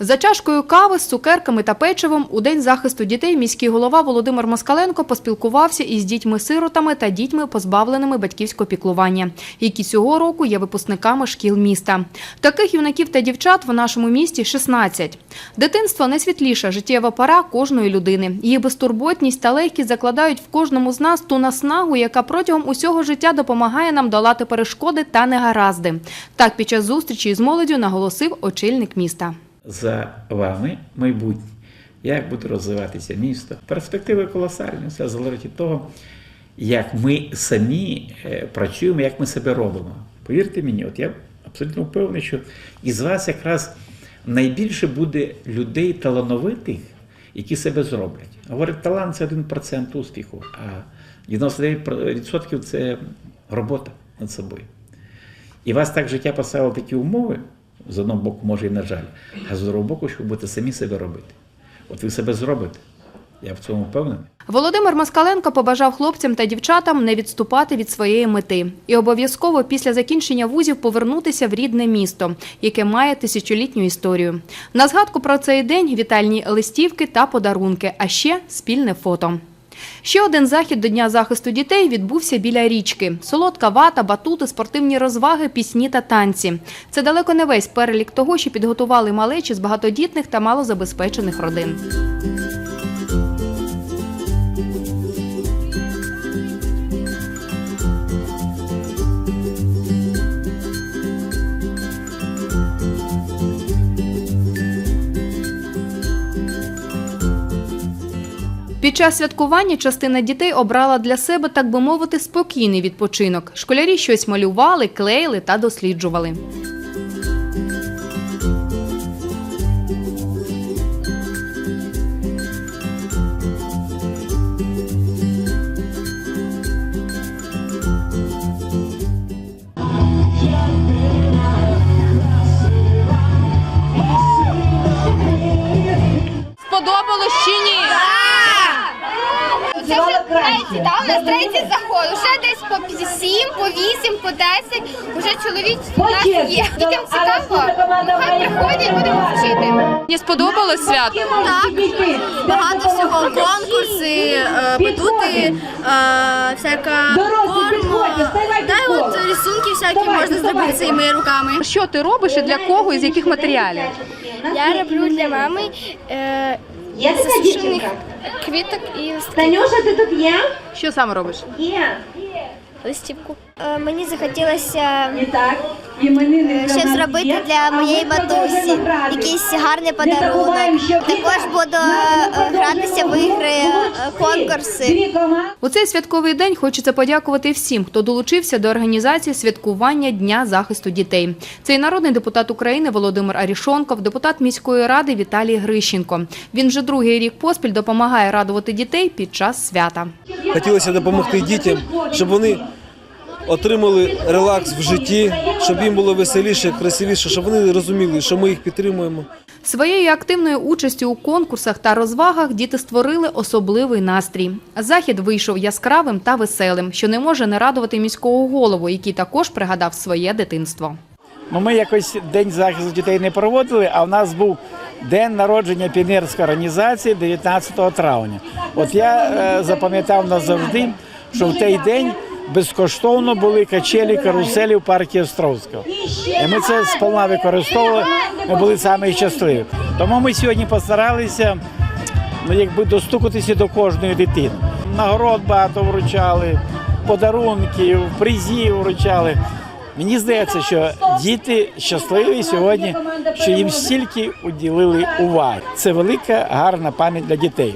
За чашкою кави з цукерками та печивом у День захисту дітей міський голова Володимир Москаленко поспілкувався із дітьми-сиротами та дітьми, позбавленими батьківського піклування, які цього року є випускниками шкіл міста. Таких юнаків та дівчат в нашому місті 16. Дитинство – найсвітліша життєва пора кожної людини. Її безтурботність та легкість закладають в кожному з нас ту наснагу, яка протягом усього життя допомагає нам долати перешкоди та негаразди. Так під час зустрічі з молоддю наголосив очільник міста. За вами майбутнє. Як буде розвиватися місто? Перспективи колосальні. Все залежить від того, як ми самі е, працюємо, як ми себе робимо. Повірте мені, от я абсолютно впевнений, що із вас якраз найбільше буде людей талановитих, які себе зроблять. Говорять, талант це 1% успіху, а 99% це робота над собою. І вас так життя поставило такі умови, з одного боку, може і на жаль, а з другого боку, що будете самі себе робити. От ви себе зробите. Я в цьому впевнений. Володимир Москаленко побажав хлопцям та дівчатам не відступати від своєї мети і обов'язково після закінчення вузів повернутися в рідне місто, яке має тисячолітню історію. На згадку про цей день вітальні листівки та подарунки, а ще спільне фото. Ще один захід до Дня захисту дітей відбувся біля річки. Солодка вата, батути, спортивні розваги, пісні та танці. Це далеко не весь перелік того, що підготували малечі з багатодітних та малозабезпечених родин. Під час святкування частина дітей обрала для себе, так би мовити, спокійний відпочинок. Школярі щось малювали, клеїли та досліджували. Третій, да? у нас третій заход. Уже десь по 7, по 8, по 10. Уже чоловік у нас є. Дітям цікаво, нехай приходять, будемо вчити. Мені сподобалось свято. Так, багато всього конкурси, е, батути, е, всяка форма, та й от рисунки всякі можна зробити своїми руками. Що ти робиш і для кого і з яких матеріалів? Я роблю для мами е, Є така дівчинка? квіток і Танюша, ти тут є? Що саме робиш? Є. листівку. Е, мені захотілося Е, ще зробити для моєї матусі якийсь гарний подарунок. Також буду е, конкурси. У цей святковий день хочеться подякувати всім, хто долучився до організації святкування Дня захисту дітей. Це і народний депутат України Володимир Арішонков, депутат міської ради Віталій Грищенко. Він вже другий рік поспіль допомагає радувати дітей під час свята. Хотілося допомогти дітям, щоб вони отримали релакс в житті, щоб їм було веселіше, красивіше, щоб вони розуміли, що ми їх підтримуємо. Своєю активною участю у конкурсах та розвагах діти створили особливий настрій. Захід вийшов яскравим та веселим, що не може не радувати міського голову, який також пригадав своє дитинство. Ну, ми якось День захисту дітей не проводили, а в нас був день народження піонерської організації 19 травня. От я е, запам'ятав назавжди, що в той день безкоштовно були качелі каруселі в парку Островського. І ми це сповна використовували, ми були самі щасливі. Тому ми сьогодні постаралися ну, якби достукатися до кожної дитини. Нагород багато вручали, подарунків, призів вручали. Мені здається, що діти щасливі сьогодні, що їм стільки уділили уваги. Це велика гарна пам'ять для дітей.